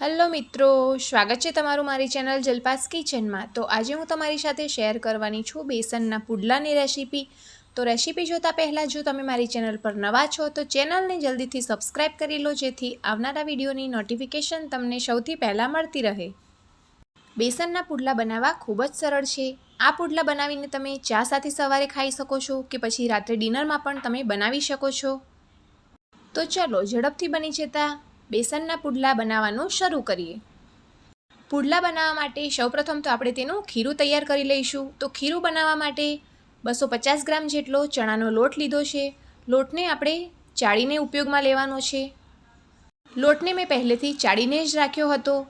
Hello મિત્રો, સ્વાગત છે તમારું મારી ચેનલ જલપાસ કિચનમાં. તો આજે હું તમારી સાથે શેર કરવાની છું બેસનના પુડલાની રેસીપી. તો રેસીપી જોતાં પહેલાં જો તમે મારી ચેનલ પર નવા છો, તો ચેનલને જલ્દીથી સબસ્ક્રાઈબ કરી લો, જેથી આવનારા વિડીયોની નોટિફિકેશન તમને સૌથી પહેલાં મળતી રહે. બેસનના પુડલા બનાવવા ખૂબ જ સરળ છે. આ પુડલા બનાવીને તમે ચા સાથે સવારે ખાઈ શકો છો કે પછી રાત્રે ડિનરમાં પણ તમે બનાવી શકો છો. તો ચાલો ઝડપથી બની જતા બેસનના પુડલા બનાવવાનું શરૂ કરીએ. પુડલા બનાવવા માટે સૌપ્રથમ તો આપણે તેનું ખીરું તૈયાર કરી લઈશું. તો ખીરું બનાવવા માટે બસો પચાસ ગ્રામ જેટલો ચણાનો લોટ લીધો છે. લોટને આપણે ચાળીને ઉપયોગમાં લેવાનો છે. લોટને મેં પહેલેથી ચાળીને જ રાખ્યો હતો.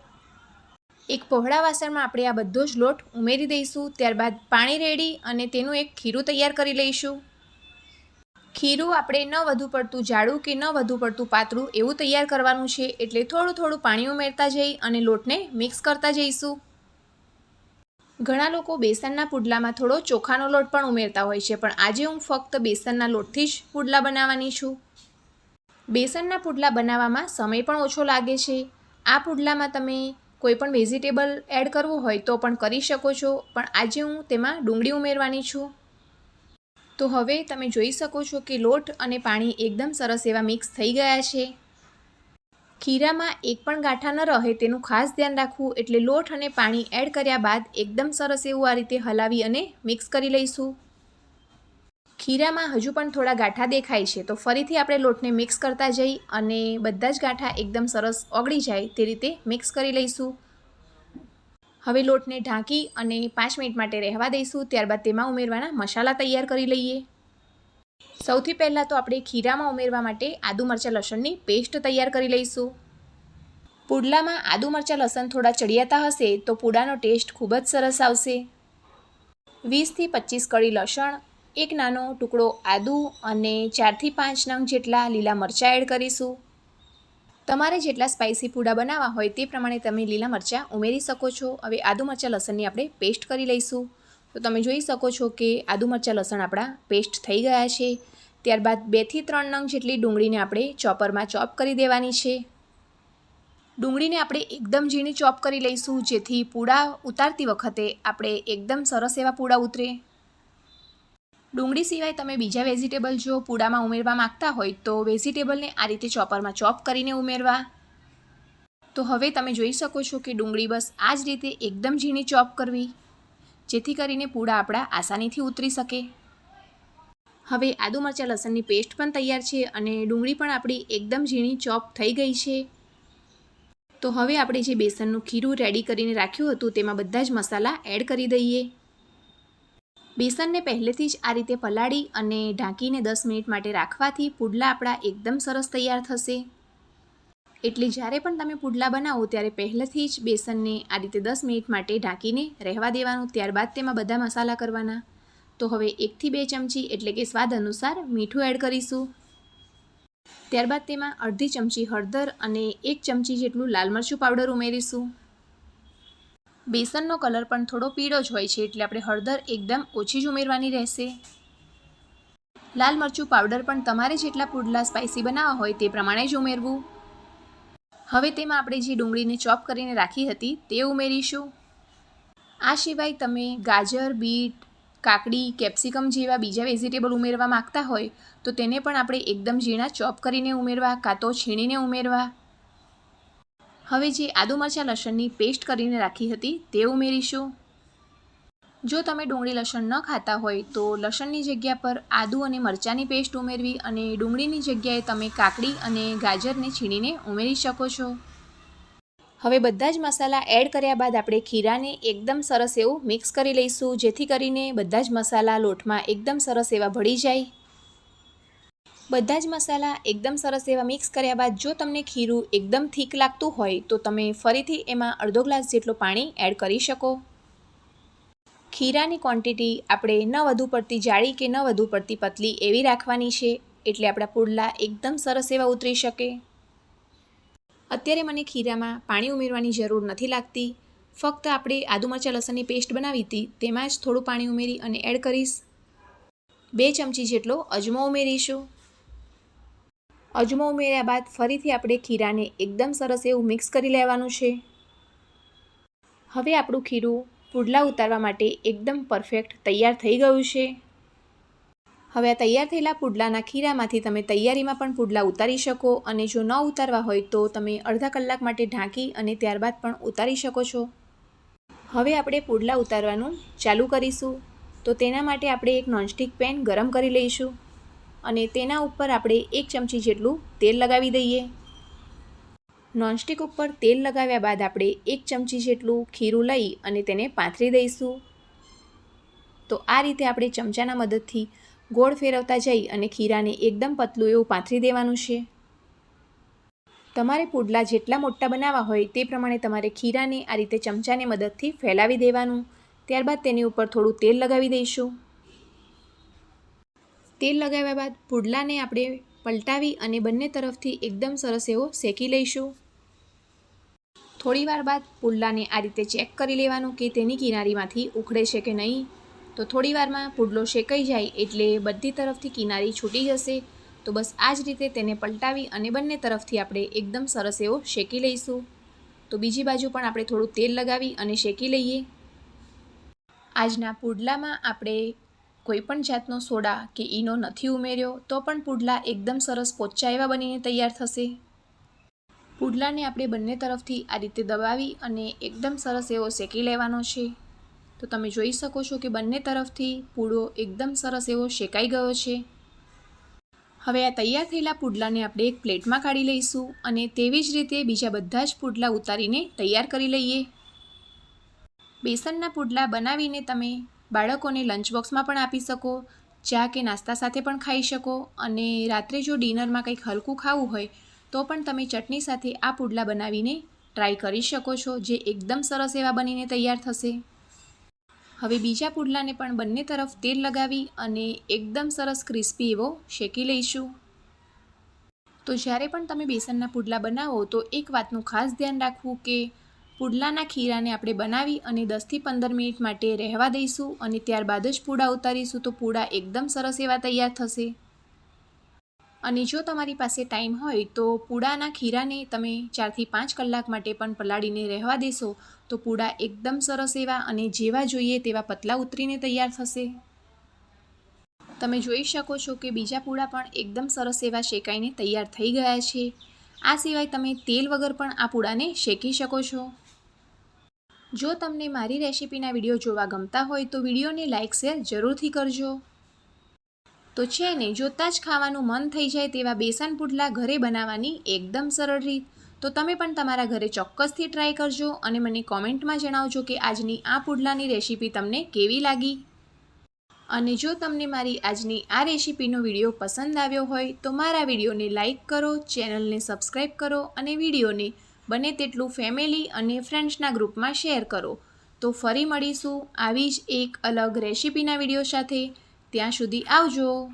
એક પહોળા વાસણમાં આપણે આ બધો જ લોટ ઉમેરી દઈશું. ત્યારબાદ પાણી રેડી અને તેનું એક ખીરું તૈયાર કરી લઈશું. ખીરું આપણે ન વધુ પડતું જાડું કે ન વધુ પડતું પાતળું એવું તૈયાર કરવાનું છે એટલે થોડું થોડું પાણી ઉમેરતા જઈ અને લોટને મિક્સ કરતા જઈશું. ઘણા લોકો બેસનના પુડલામાં થોડો ચોખાનો લોટ પણ ઉમેરતા હોય છે, પણ આજે હું ફક્ત બેસનના લોટથી જ પુડલા બનાવવાની છું. બેસનના પુડલા બનાવવામાં સમય પણ ઓછો લાગે છે. આ પુડલામાં તમે કોઈ પણ વેજીટેબલ એડ કરવું હોય તો પણ કરી શકો છો, પણ આજે હું તેમાં ડુંગળી ઉમેરવાની છું. તો હવે તમે જોઈ શકો છો કે લોટ અને પાણી એકદમ સરસ એવા મિક્સ થઈ ગયા છે. ખીરામાં એક પણ ગાંઠા ન રહે તેનું ખાસ ધ્યાન રાખવું એટલે લોટ અને પાણી એડ કર્યા બાદ એકદમ સરસ એવું આ રીતે હલાવી અને મિક્સ કરી લઈશું. ખીરામાં હજુ પણ થોડા ગાંઠા દેખાય છે તો ફરીથી આપણે લોટને મિક્સ કરતા જઈ અને બધા જ ગાંઠા એકદમ સરસ ઓગળી જાય તે રીતે મિક્સ કરી લઈશું. હવે લોટને ઢાંકી અને પાંચ મિનિટ માટે રહેવા દઈશું. ત્યારબાદ તેમાં ઉમેરવાના મસાલા તૈયાર કરી લઈએ. સૌથી પહેલાં તો આપણે ખીરામાં ઉમેરવા માટે આદુ મરચાં લસણની પેસ્ટ તૈયાર કરી લઈશું. પુડલામાં આદુ મરચાં લસણ થોડા ચડિયાતા હશે તો પૂડાનો ટેસ્ટ ખૂબ જ સરસ આવશે. વીસથી પચીસ કળી લસણ, એક નાનો ટુકડો આદુ અને ચારથી પાંચ નંગ જેટલા લીલા મરચાં એડ કરીશું. તમારે જેટલા સ્પાઇસી પૂડા બનાવવા હોય તે પ્રમાણે તમે લીલા મરચાં ઉમેરી શકો છો. હવે આદુ મરચાં લસણની આપણે પેસ્ટ કરી લઈશું. તો તમે જોઈ શકો છો કે આદુ મરચાં લસણ આપણા પેસ્ટ થઈ ગયા છે. ત્યારબાદ બેથી ત્રણ નંગ જેટલી ડુંગળીને આપણે ચોપરમાં ચોપ કરી દેવાની છે. ડુંગળીને આપણે એકદમ ઝીણી ચોપ કરી લઈશું, જેથી પૂડા ઉતારતી વખતે આપણે એકદમ સરસ એવા પૂડા ઉતરે. ડુંગળી સિવાય તમે બીજા વેજીટેબલ જો પૂડામાં ઉમેરવા માગતા હોય તો વેજીટેબલને આ રીતે ચોપરમાં ચોપ કરીને ઉમેરવા. તો હવે તમે જોઈ શકો છો કે ડુંગળી બસ આ જ રીતે એકદમ ઝીણી ચોપ કરવી, જેથી કરીને પૂડા આપણા આસાનીથી ઉતરી શકે. હવે આદુ મરચાં લસણની પેસ્ટ પણ તૈયાર છે અને ડુંગળી પણ આપણી એકદમ ઝીણી ચોપ થઈ ગઈ છે. તો હવે આપણે જે બેસનનું ખીરું રેડી કરીને રાખ્યું હતું તેમાં બધા જ મસાલા એડ કરી દઈએ. બેસનને પહેલેથી જ આ રીતે પલાળી અને ઢાંકીને દસ મિનિટ માટે રાખવાથી પુડલા આપણા એકદમ સરસ તૈયાર થશે. એટલે જ્યારે પણ તમે પુડલા બનાવો ત્યારે પહેલેથી જ બેસનને આ રીતે દસ મિનિટ માટે ઢાંકીને રહેવા દેવાનું, ત્યારબાદ તેમાં બધા મસાલા કરવાના. તો હવે એકથી બે ચમચી એટલે કે સ્વાદ અનુસાર મીઠું એડ કરીશું. ત્યારબાદ તેમાં અડધી ચમચી હળદર અને એક ચમચી જેટલું લાલ મરચું પાવડર ઉમેરીશું. બેસનનો કલર પણ થોડો પીળો જ હોય છે એટલે આપણે હળદર એકદમ ઓછી જ ઉમેરવાની રહેશે. લાલ મરચું પાવડર પણ તમારે જેટલા પુડલા સ્પાઇસી બનાવવા હોય તે પ્રમાણે જ ઉમેરવું. હવે તેમાં આપણે જે ડુંગળીને ચોપ કરીને રાખી હતી તે ઉમેરીશું. આ સિવાય તમે ગાજર, બીટ, કાકડી, કેપ્સિકમ જેવા બીજા વેજીટેબલ ઉમેરવા માગતા હોય તો તેને પણ આપણે એકદમ ઝીણા ચોપ કરીને ઉમેરવા કાં તો છીણીને ઉમેરવા. હવે જે આદુ મરચાં લસણની પેસ્ટ કરીને રાખી હતી, તે ઉમેરીશું. જો તમે ડુંગળી લસણ ન ખાતા હોય, તો લસણની જગ્યા પર આદુ અને મરચાંની પેસ્ટ ઉમેરવી અને ડુંગળીની જગ્યાએ તમે કાકડી અને ગાજરને છીણીને ઉમેરી શકો છો. હવે બધા જ મસાલા એડ કર્યા બાદ આપણે ખીરાને એકદમ સરસ એવું મિક્સ કરી લઈશું, જેથી કરીને બધા જ મસાલા લોટમાં એકદમ સરસ એવા ભળી જાય. બધા જ મસાલા એકદમ સરસ એવા મિક્સ કર્યા બાદ જો તમને ખીરું એકદમ થીક લાગતું હોય તો તમે ફરીથી એમાં અડધો ગ્લાસ જેટલું પાણી એડ કરી શકો. ખીરાની ક્વોન્ટિટી આપણે ન વધુ પડતી જાડી કે ન વધુ પડતી પતલી એવી રાખવાની છે એટલે આપણા પુડલા એકદમ સરસ એવા ઉતરી શકે. અત્યારે મને ખીરામાં પાણી ઉમેરવાની જરૂર નથી લાગતી. ફક્ત આપણે આદુ મરચાં લસણની પેસ્ટ બનાવી હતી તેમાં જ થોડું પાણી ઉમેરી અને એડ કરીશ. બે ચમચી જેટલો અજમો ઉમેરીશું. અજમો ઉમેર્યા બાદ ફરીથી આપણે ખીરાને એકદમ સરસ એવું મિક્સ કરી લેવાનું છે. હવે આપણું ખીરું પુડલા ઉતારવા માટે એકદમ પરફેક્ટ તૈયાર થઈ ગયું છે. હવે આ તૈયાર થયેલા પુડલાના ખીરામાંથી તમે તૈયારીમાં પણ પુડલા ઉતારી શકો અને જો ન ઉતારવા હોય તો તમે અડધા કલાક માટે ઢાંકી અને ત્યારબાદ પણ ઉતારી શકો છો. હવે આપણે પુડલા ઉતારવાનું ચાલુ કરીશું. તો તેના માટે આપણે એક નોનસ્ટિક પેન ગરમ કરી લઈશું. અને તેના ઉપર આપણે એક ચમચી જેટલું તેલ લગાવી દઈએ. નોનસ્ટિક ઉપર તેલ લગાવ્યા બાદ આપણે એક ચમચી જેટલું ખીરું લઈ અને તેને પાથરી દઈશું. તો આ રીતે આપણે ચમચાના મદદથી ગોળ ફેરવતા જઈ અને ખીરાને એકદમ પતલું એવું પાથરી દેવાનું છે. તમારે પુડલા જેટલા મોટા બનાવવા હોય તે પ્રમાણે તમારે ખીરાને આ રીતે ચમચાની મદદથી ફેલાવી દેવાનું. ત્યારબાદ તેની ઉપર થોડું તેલ લગાવી દઈશું. તેલ લગાવ્યા બાદ પુડલાને આપણે પલટાવી અને બંને તરફથી એકદમ સરસ એવો શેકી લઈશું. થોડીવાર બાદ પુડલાને આ રીતે ચેક કરી લેવાનું કે તેની કિનારીમાંથી ઉખડે છે કે નહીં. તો થોડીવારમાં પુડલો શેકાઈ જાય એટલે બધી તરફથી કિનારી છૂટી જશે. તો બસ આ જ રીતે તેને પલટાવી અને બંને તરફથી આપણે એકદમ સરસ એવો શેકી લઈશું. તો બીજી બાજુ પણ આપણે થોડું તેલ લગાવી અને શેકી લઈએ. આજના પુડલામાં આપણે કોઈ પણ જાતનો સોડા કે ઈનો નથી ઉમેર્યો, તો પણ પુડલા એકદમ સરસ પોચા એવા બનીને તૈયાર થશે. પુડલાને આપણે બંને તરફથી આ રીતે દબાવી અને એકદમ સરસ એવો શેકી લેવાનો છે. તો તમે જોઈ શકો છો કે બંને તરફથી પૂડો એકદમ સરસ એવો શેકાઈ ગયો છે. હવે આ તૈયાર થયેલા પુડલાને આપણે એક પ્લેટમાં કાઢી લઈશું અને તેવી જ રીતે બીજા બધા જ પુડલા ઉતારીને તૈયાર કરી લઈએ. બેસનના પુડલા બનાવીને તમે બાળકોને લંચ બોક્સમાં પણ આપી શકો, ચા કે નાસ્તા સાથે પણ ખાઈ શકો અને રાત્રે જો ડિનરમાં કંઈક હલકું ખાવું હોય, તો પણ તમે ચટણી સાથે આ પુડલા બનાવીને ટ્રાય કરી શકો છો, જે એકદમ સરસ એવા બનીને તૈયાર થશે. હવે બીજા પુડલાને પણ બંને તરફ તેલ લગાવી અને એકદમ સરસ ક્રિસ્પી એવો શેકી લઈશું. તો જ્યારે પણ તમે બેસનના પુડલા બનાવો, તો એક વાતનું ખાસ ધ્યાન રાખવું કે પુડલાના ખીરાને આપણે બનાવી અને દસથી પંદર મિનિટ માટે રહેવા દઈશું અને ત્યારબાદ જ પૂડા ઉતારીશું તો પૂડા એકદમ સરસ એવા તૈયાર થશે. અને જો તમારી પાસે ટાઈમ હોય તો પૂડાના ખીરાને તમે ચારથી પાંચ કલાક માટે પણ પલાળીને રહેવા દેશો તો પૂડા એકદમ સરસ એવા અને જેવા જોઈએ તેવા પતલા ઉતરીને તૈયાર થશે. તમે જોઈ શકો છો કે બીજા પૂડા પણ એકદમ સરસ એવા શેકાઈને તૈયાર થઈ ગયા છે. આ સિવાય તમે તેલ વગર પણ આ પૂડાને શેકી શકો છો. જો તમને મારી રેસિપીના વીડિયો જોવા ગમતા હોય તો વિડીયોને લાઇક, શેર જરૂરથી કરજો. તો છે ને, જોતાં જ ખાવાનું મન થઈ જાય તેવા બેસન પુડલા ઘરે બનાવવાની એકદમ સરળ રીત. તો તમે પણ તમારા ઘરે ચોક્કસથી ટ્રાય કરજો અને મને કોમેન્ટમાં જણાવજો કે આજની આ પુડલાની રેસિપી તમને કેવી લાગી. અને જો તમને મારી આજની આ રેસિપીનો વીડિયો પસંદ આવ્યો હોય તો મારા વિડીયોને લાઇક કરો, ચેનલને સબસ્ક્રાઈબ કરો અને વિડીયોને બને તેટલું ફેમિલી અને ફ્રેન્ડ્સના ગ્રુપમાં શેર કરો. તો ફરી મળીશું આવી જ એક અલગ રેસિપીના વીડિયો સાથે. ત્યાં સુધી આવજો.